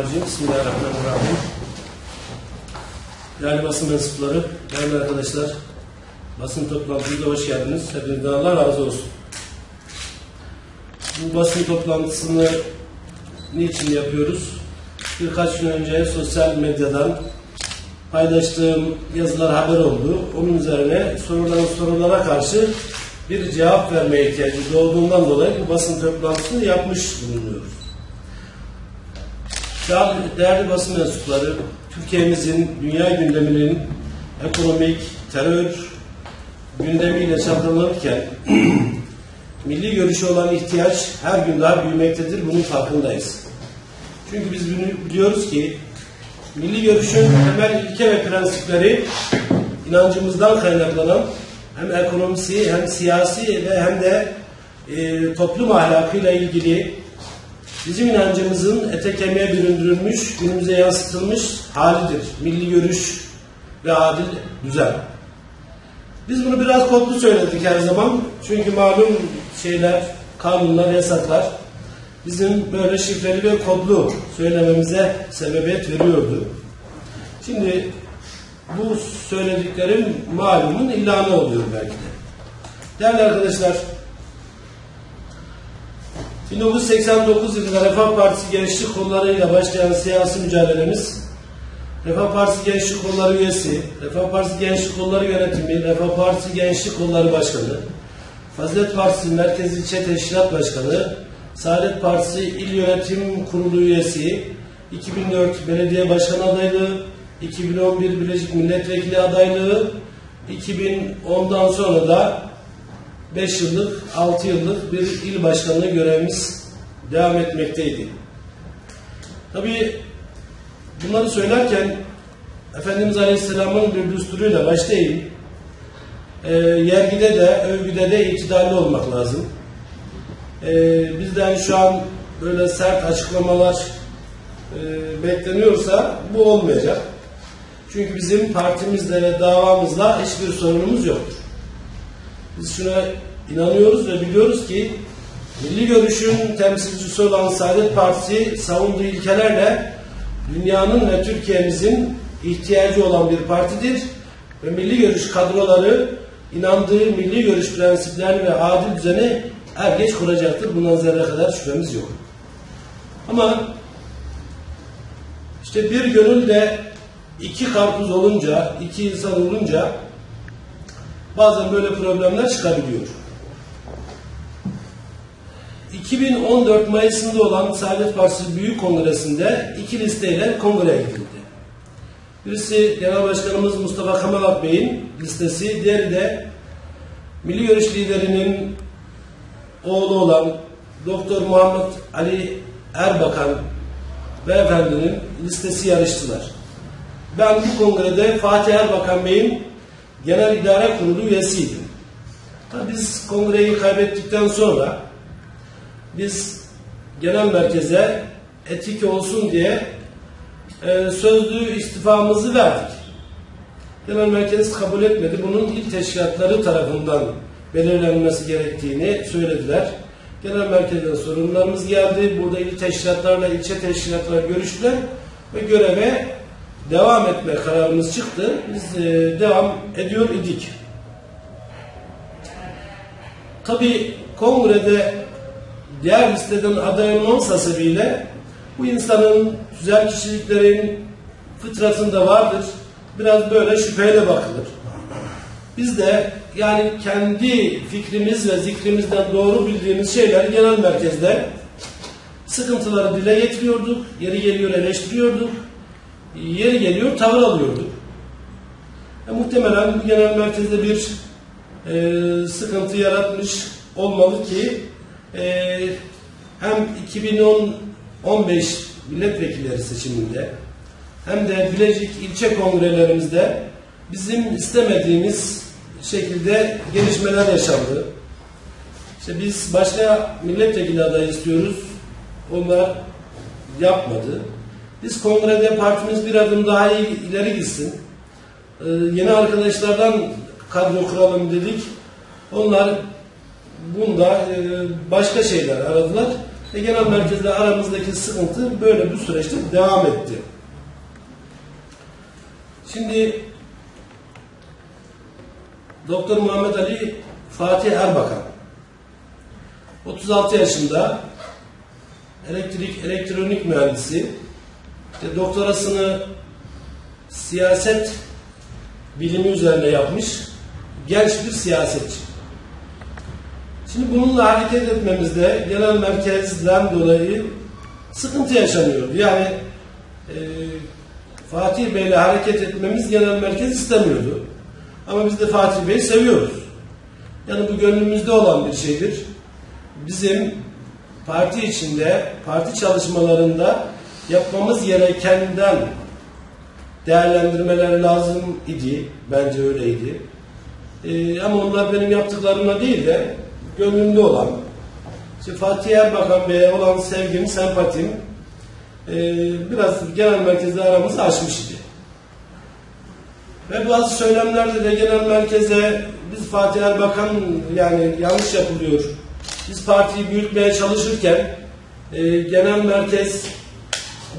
Mineşşeytanirracim. Bismillahirrahmanirrahim. Değerli basın mensupları, değerli arkadaşlar, basın toplantımıza hoş geldiniz. Hepinizden Allah razı olsun. Bu basın toplantısını niçin yapıyoruz? Birkaç gün önce sosyal medyadan paylaştığım yazılar haber oldu. Onun üzerine sorulan sorulara karşı bir cevap vermeye ihtiyacı doğduğundan dolayı bu basın toplantısını yapmış bulunuyoruz. Değerli, basın mensupları, Türkiye'mizin dünya gündeminin ekonomik, terör gündemiyle çalkalanırken milli görüşe olan ihtiyaç her gün daha büyümektedir. Bunun farkındayız. Çünkü biz bunu biliyoruz ki milli görüşün temel ilke ve prensipleri inancımızdan kaynaklanan hem ekonomisi hem siyasi ve hem de e, toplum ahlakıyla ilgili bizim inancımızın ete kemiğe büründürülmüş, günümüze yansıtılmış halidir. Milli görüş ve adil düzen. Biz bunu biraz kodlu söyledik her zaman. Çünkü malum şeyler, kanunlar, yasaklar bizim böyle şifreli ve kodlu söylememize sebebiyet veriyordu. Şimdi bu söylediklerim malumun ilanı oluyor belki de. Değerli arkadaşlar, 1989 yılında Refah Partisi Gençlik Kolları'yla başlayan siyasi mücadelemiz, Refah Partisi Gençlik Kolları üyesi, Refah Partisi Gençlik Kolları yönetimi, Refah Partisi Gençlik Kolları Başkanı, Fazilet Partisi Merkez İlçe Teşkilat Başkanı, Saadet Partisi İl Yönetim Kurulu üyesi, 2004 Belediye Başkanı adaylığı, 2011 Bilecik Milletvekili adaylığı, 2010'dan sonra da 5 yıllık, 6 yıllık bir il başkanlığı görevimiz devam etmekteydi. Tabii bunları söylerken Efendimiz Aleyhisselam'ın bir düsturuyla başlayayım. E, yergide de, övgüde de itidalli olmak lazım. E, bizden şu an böyle sert açıklamalar e, bekleniyorsa bu olmayacak. Çünkü bizim partimizle ve davamızla hiçbir sorunumuz yoktur. Biz şuna inanıyoruz ve biliyoruz ki milli görüşün temsilcisi olan Saadet Partisi savunduğu ilkelerle dünyanın ve Türkiye'mizin ihtiyacı olan bir partidir ve milli görüş kadroları inandığı milli görüş prensiplerini ve adil düzeni er geç kuracaktır. Bundan zerre kadar şüphemiz yok. Ama işte bir gönülde iki karpuz olunca, iki insan olunca bazen böyle problemler çıkabiliyor. 2014 Mayıs'ında olan Saadet Partisi Büyük Kongresi'nde iki listeyle kongreye gidildi. Birisi Genel Başkanımız Mustafa Kemal Bey'in listesi, diğeri de Milli Görüş liderinin oğlu olan Doktor Muhammed Ali Erbakan beyefendinin listesi yarıştılar. Ben bu kongrede Fatih Erbakan Bey'in Genel İdare Kurulu üyesiydim. Tabii biz kongreyi kaybettikten sonra biz genel merkeze etik olsun diye e, sözlü istifamızı verdik. Genel merkez kabul etmedi. Bunun il teşkilatları tarafından belirlenmesi gerektiğini söylediler. Genel merkezden sorunlarımız geldi. Burada il teşkilatlarla ilçe teşkilatlar görüştüler ve göreve devam etme kararımız çıktı. Biz e, devam ediyor idik. Tabi kongrede diğer listeden aday olmamız hasebiyle bu insanın güzel kişiliklerin fıtratında vardır. Biraz böyle şüpheyle bakılır. Biz de yani kendi fikrimiz ve zikrimizden doğru bildiğimiz şeyleri genel merkezde sıkıntıları dile getiriyorduk. Yeri geliyor eleştiriyorduk. Yeri geliyor tavır alıyorduk. E, muhtemelen genel merkezde bir e, sıkıntı yaratmış olmalı ki e, hem 2010-15 milletvekilleri seçiminde hem de Bilecik ilçe kongrelerimizde bizim istemediğimiz şekilde gelişmeler yaşandı. İşte biz başka milletvekili adayı istiyoruz. Onlar yapmadı. Biz kongrede partimiz bir adım daha ileri gitsin. Ee, yeni arkadaşlardan kadro kuralım dedik. Onlar bunda e, başka şeyler aradılar. Ve genel merkezle aramızdaki sıkıntı böyle bu süreçte devam etti. Şimdi Doktor Muhammed Ali Fatih Erbakan 36 yaşında elektrik elektronik mühendisi işte doktorasını siyaset bilimi üzerine yapmış genç bir siyasetçi. Şimdi bununla hareket etmemizde genel merkezden dolayı sıkıntı yaşanıyor. Yani e, Fatih Bey'le hareket etmemiz genel merkez istemiyordu. Ama biz de Fatih Bey'i seviyoruz. Yani bu gönlümüzde olan bir şeydir. Bizim parti içinde, parti çalışmalarında yapmamız gerekenden değerlendirmeler lazım idi. Bence öyleydi. Ee, ama onlar benim yaptıklarımla değil de gönlümde olan. İşte Fatih Erbakan Bey'e olan sevgim, sempatim e, biraz genel merkezde aramızı aşmış idi. Ve bazı söylemlerde de genel merkeze biz Fatih Erbakan yani yanlış yapılıyor. Biz partiyi büyütmeye çalışırken e, genel merkez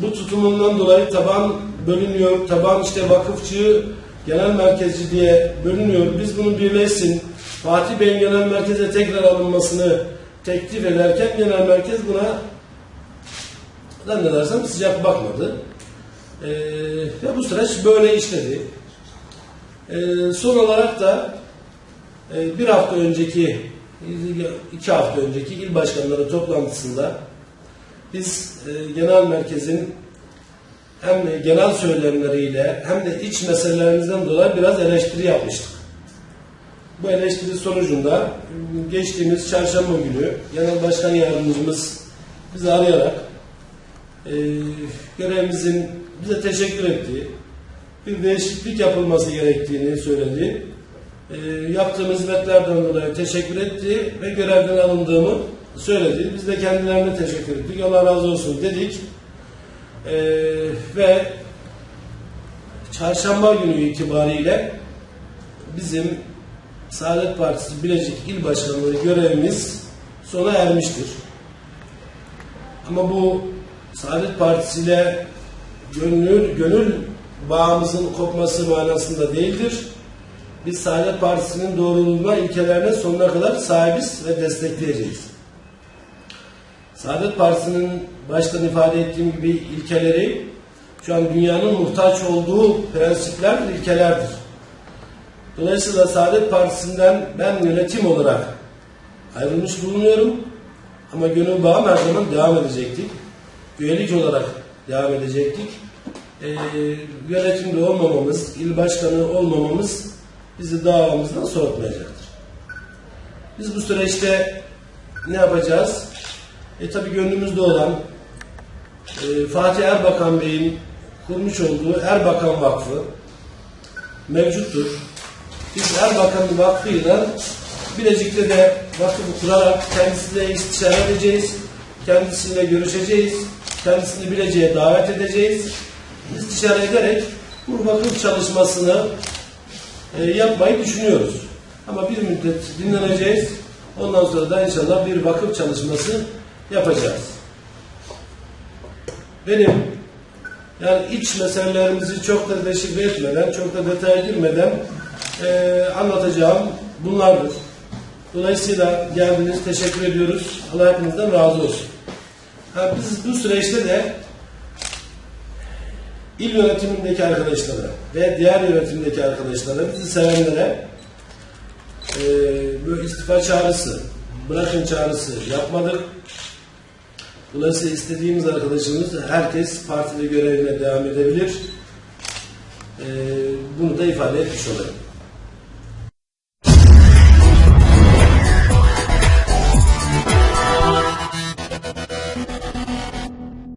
bu tutumundan dolayı taban bölünüyor. Taban işte vakıfçı, genel merkezci diye bölünüyor. Biz bunu birleşsin. Fatih Bey'in genel merkeze tekrar alınmasını teklif ederken genel merkez buna zannedersem sıcak bakmadı. Ee, ve bu süreç böyle işledi. Ee, son olarak da e, bir hafta önceki, iki hafta önceki il başkanları toplantısında biz e, genel merkezin hem de genel söylemleriyle hem de iç meselelerimizden dolayı biraz eleştiri yapmıştık. Bu eleştiri sonucunda geçtiğimiz çarşamba günü genel başkan yardımcımız bizi arayarak e, görevimizin bize teşekkür ettiği, bir değişiklik yapılması gerektiğini söyledi. E, yaptığım hizmetlerden dolayı teşekkür etti ve görevden alındığımı söyledi. Biz de kendilerine teşekkür ettik. Allah razı olsun dedik. E, ve çarşamba günü itibariyle bizim Saadet Partisi Bilecik İl Başkanlığı görevimiz sona ermiştir. Ama bu Saadet Partisi ile gönül, gönül bağımızın kopması manasında değildir. Biz Saadet Partisi'nin doğruluğuna, ilkelerine sonuna kadar sahibiz ve destekleyeceğiz. Saadet Partisi'nin baştan ifade ettiğim gibi ilkeleri şu an dünyanın muhtaç olduğu prensipler, ilkelerdir. Dolayısıyla Saadet Partisi'nden ben yönetim olarak ayrılmış bulunuyorum. Ama gönül bağım her zaman devam edecektik. Üyelik olarak devam edecektik. Ee, yönetimde olmamamız, il başkanı olmamamız bizi davamızdan soğutmayacaktır. Biz bu süreçte ne yapacağız? E tabi gönlümüzde olan e, Fatih Erbakan Bey'in kurmuş olduğu Erbakan Vakfı mevcuttur. Biz Erbakan Vakfı'yla Bilecik'te de vakıfı kurarak kendisiyle istişare edeceğiz. Kendisiyle görüşeceğiz. Kendisini Bilecik'e davet edeceğiz. İstişare ederek bu vakıf çalışmasını e, yapmayı düşünüyoruz. Ama bir müddet dinleneceğiz. Ondan sonra da inşallah bir vakıf çalışması yapacağız. Benim yani iç meselelerimizi çok da deşifre etmeden, çok da detaya girmeden e, anlatacağım bunlardır. Dolayısıyla geldiniz, teşekkür ediyoruz. Allah hepinizden razı olsun. Ha, biz bu süreçte de il yönetimindeki arkadaşlara ve diğer yönetimdeki arkadaşlara, bizi sevenlere e, böyle istifa çağrısı, bırakın çağrısı yapmadık. Dolayısıyla istediğimiz arkadaşımız herkes partide görevine devam edebilir. E, bunu da ifade etmiş olayım.